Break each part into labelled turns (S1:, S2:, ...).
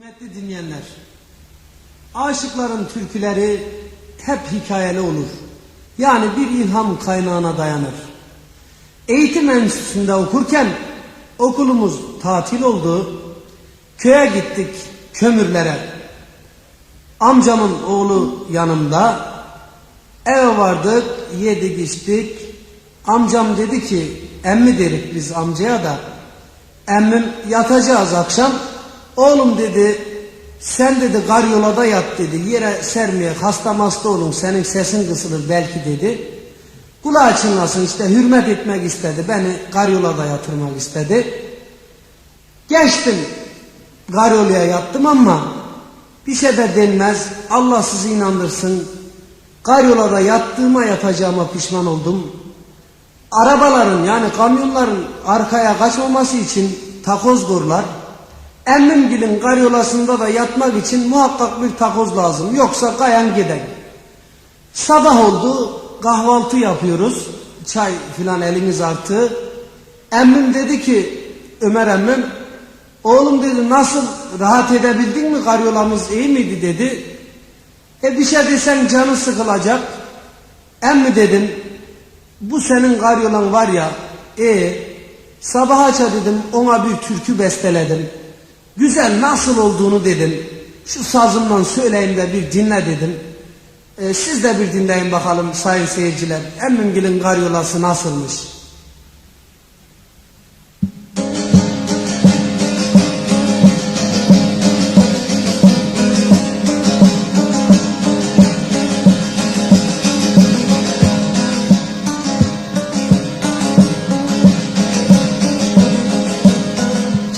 S1: Kıymetli dinleyenler, aşıkların türküleri hep hikayeli olur. Yani bir ilham kaynağına dayanır. Eğitim enstitüsünde okurken okulumuz tatil oldu. Köye gittik kömürlere. Amcamın oğlu yanımda. Eve vardık, yedik içtik. Amcam dedi ki, emmi dedik biz amcaya da. Emmim yatacağız akşam. Oğlum dedi sen dedi garyolada yat dedi. Yere sermeye hasta hasta olun senin sesin kısılır belki dedi. Kulağı çınlasın işte hürmet etmek istedi. Beni garyolada yatırmak istedi. Geçtim. Garyolaya yattım ama bir şey de denmez. Allah sizi inandırsın. Garyolada yattığıma yatacağıma pişman oldum. Arabaların yani kamyonların arkaya kaçmaması için takoz kurlar. Emmimgil'in karyolasında da yatmak için muhakkak bir takoz lazım. Yoksa kayan gider. Sabah oldu kahvaltı yapıyoruz. Çay filan elimiz artı. Emmim dedi ki Ömer emmim oğlum dedi nasıl rahat edebildin mi karyolamız iyi miydi dedi. E bir şey desen canı sıkılacak. Emmi dedim bu senin karyolan var ya e sabah aça dedim ona bir türkü besteledim. Güzel nasıl olduğunu dedim. Şu sazımdan söyleyeyim de bir dinle dedim. E, siz de bir dinleyin bakalım sayın seyirciler. Emmimgil'in karyolası nasılmış?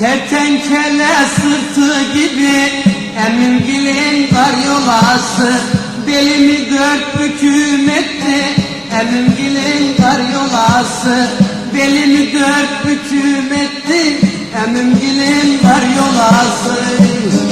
S2: Kertenkele sırtı gibi Emingil'in karyolası Belimi dört büküm etti Emingil'in karyolası Belimi dört büküm etti Emingil'in karyolası Ayakları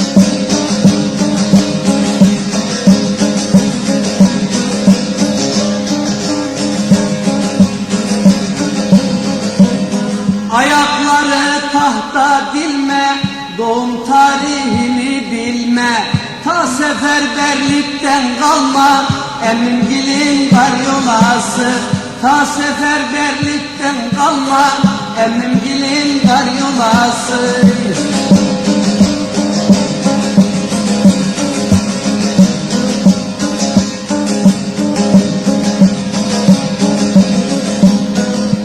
S2: doğum tarihini bilme. Ta seferberlikten kalma, Emingil'in karyolası. Ta seferberlikten kalma, Emingil'in karyolası.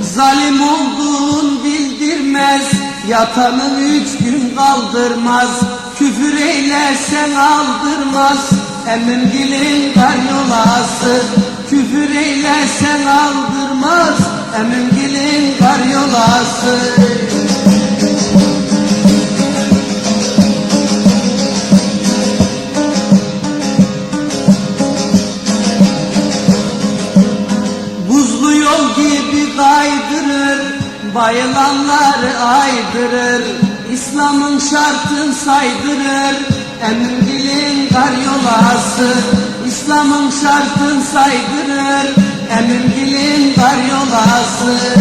S2: Zalim olduğun bildirmez Yatanın üç kaldırmaz. Küfür eylersen aldırmaz. Emimgilin karyolası Küfür eylersen aldırmaz. Emimgilin karyolası Buzlu yol gibi kaydırır Bayılanları aydırır İslam'ın şartın saydırır Emingil'in karyolası İslam'ın şartın saydırır Emingil'in karyolası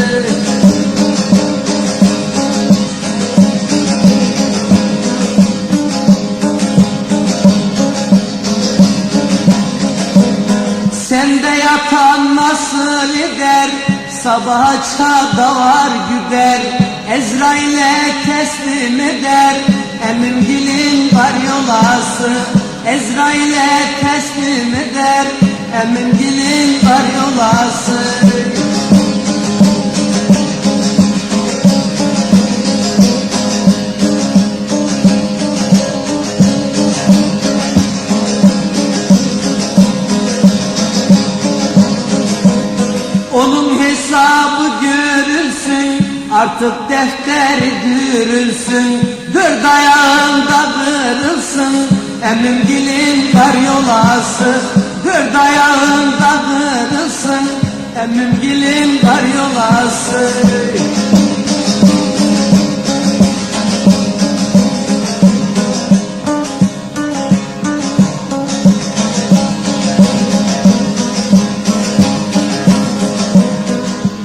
S2: Sende yatan nasıl eder? Sabaha çağda var güder Ezrail'e teslim eder Emimgil'in karyolası Ezrail'e teslim eder Emimgil'in karyolası Onun Artık defteri dürülsün Dört ayağında kırılsın. Emimgil'in karyolası Dört ayağında kırılsın. Emimgil'in karyolası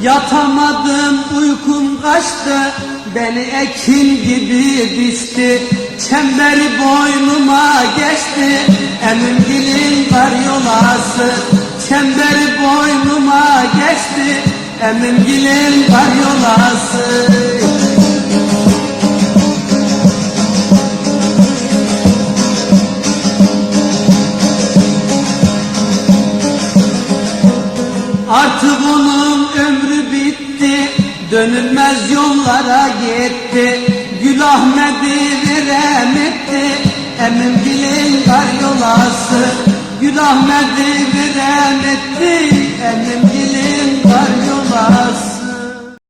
S2: Yatamadım uykum kaçtı Beni ekin gibi biçti Çemberi boynuma geçti. Emim gilin karyolası Çemberi boynuma geçti. Emim gilin karyolası Artık onun ömrü bitti Dönülmez yollara gitti Gül Ahmet'i virem etti Emim gilin kar yolası Gül Ahmet'i virem etti